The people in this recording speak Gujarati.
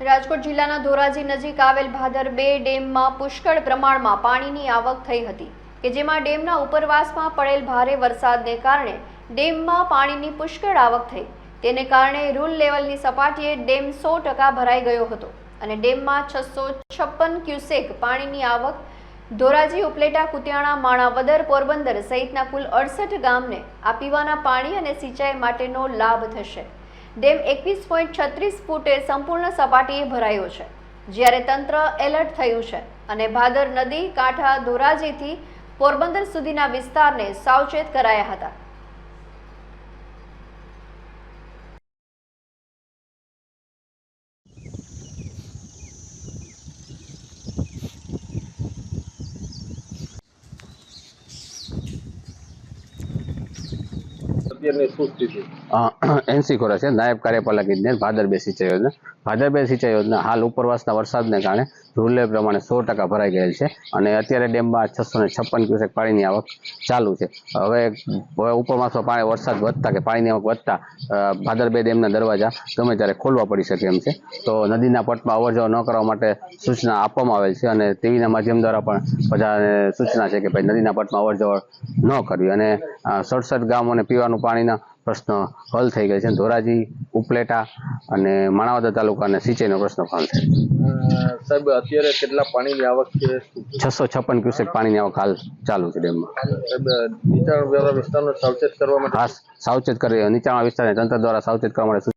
રાજકોટ જિલ્લાના ધોરાજી નજીક આવેલ ભાદર બે ડેમમાં પુષ્કળ પ્રમાણમાં પાણીની આવક થઈ હતી કે જેમાં ડેમના ઉપરવાસમાં પડેલ ભારે વરસાદને કારણે ડેમમાં પાણીની પુષ્કળ આવક થઈ. તેને કારણે રૂલ લેવલની સપાટીએ ડેમ સો ટકા ભરાઈ ગયો હતો અને ડેમમાં છસો છપ્પન ક્યુસેક પાણીની આવક ધોરાજી, ઉપલેટા, કુતિયાણા માણાવદર પોરબંદર સહિતના કુલ અડસઠ ગામને આ પીવાના પાણી અને સિંચાઈ માટેનો લાભ થશે. ડેમ એકવીસ પોઈન્ટ છત્રીસ ફૂટે સંપૂર્ણ સપાટીએ ભરાયો છે. જ્યારે તંત્ર એલર્ટ થયું છે અને ભાદર નદી, કાંઠા, ધોરાજીથી પોરબંદર સુધીના વિસ્તારને સાવચેત કરાયા હતા. એનસી ખોરા છે. નાયબ કાર્યપાલક ઇજનેર ભાદરબે સિંચાઈ યોજના. ભાદરબે સિંચાઈ યોજના. હાલ ઉપરવાસના વરસાદને કારણે રૂલે પ્રમાણે સો ટકા ભરાઈ ગયેલ છે અને અત્યારે ડેમમાં છસો ને છપ્પન ક્યુસેક પાણીની આવક ચાલુ છે. હવે ઉપરવાસમાં પાણી, વરસાદ વધતા કે પાણીની આવક વધતા ભાદરબે ડેમના દરવાજા ગમે ત્યારે ખોલવા પડી શકે એમ છે. તો નદીના પટમાં અવરજવર ન કરવા માટે સૂચના આપવામાં આવેલ છે અને ટીવીના માધ્યમ દ્વારા પણ બધાને સૂચના છે કે ભાઈ નદીના પટમાં અવરજવર ન કરવી અને સડસઠ ગામોને પીવાનું પાણીના પ્રશ્ન હલ થઈ ગયા છે. ધોરાજી ઉપલેટા અને માણાવદર તાલુકાને સિંચાઈનો પ્રશ્ન હલ થાય. સાહેબ અત્યારે કેટલા પાણીની આવક છે? છસો છપ્પન ક્યુસેક પાણીની આવક હાલ ચાલુ છે ડેમમાં. સાહેબ નીચાણ વિસ્તારનો સાવચેત કરવા માટે સાવચેત કરી નીચાણવાળા વિસ્તારને તંત્ર દ્વારા સાવચેત કરવા માટે